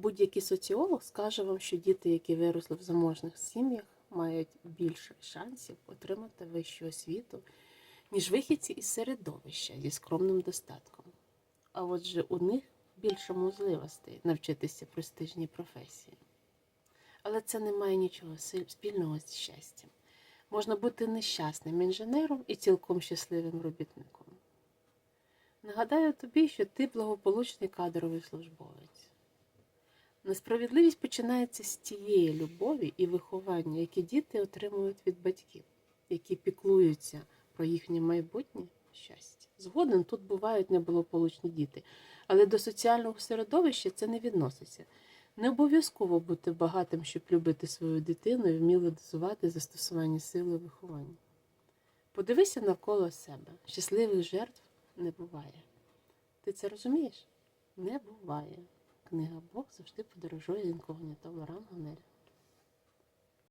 Будь-який соціолог скаже вам, що діти, які виросли в заможних сім'ях, мають більше шансів отримати вищу освіту, ніж вихідці із середовища зі скромним достатком. А отже, у них більше можливостей навчитися престижній професії. Але це не має нічого спільного з щастям. Можна бути нещасним інженером і цілком щасливим робітником. Нагадаю тобі, що ти благополучний кадровий службовець. Несправедливість починається з тієї любові і виховання, які діти отримують від батьків, які піклуються про їхнє майбутнє щастя. Згоден тут бувають неблагополучні діти, але до соціального середовища це не відноситься. Не обов'язково бути багатим, щоб любити свою дитину і вміло дозувати застосування сили у вихованні. Подивися навколо себе. Щасливих жертв не буває. Ти це розумієш? Не буває. Книга Бог завжди подорожує з інкогніто Лоран Гонель.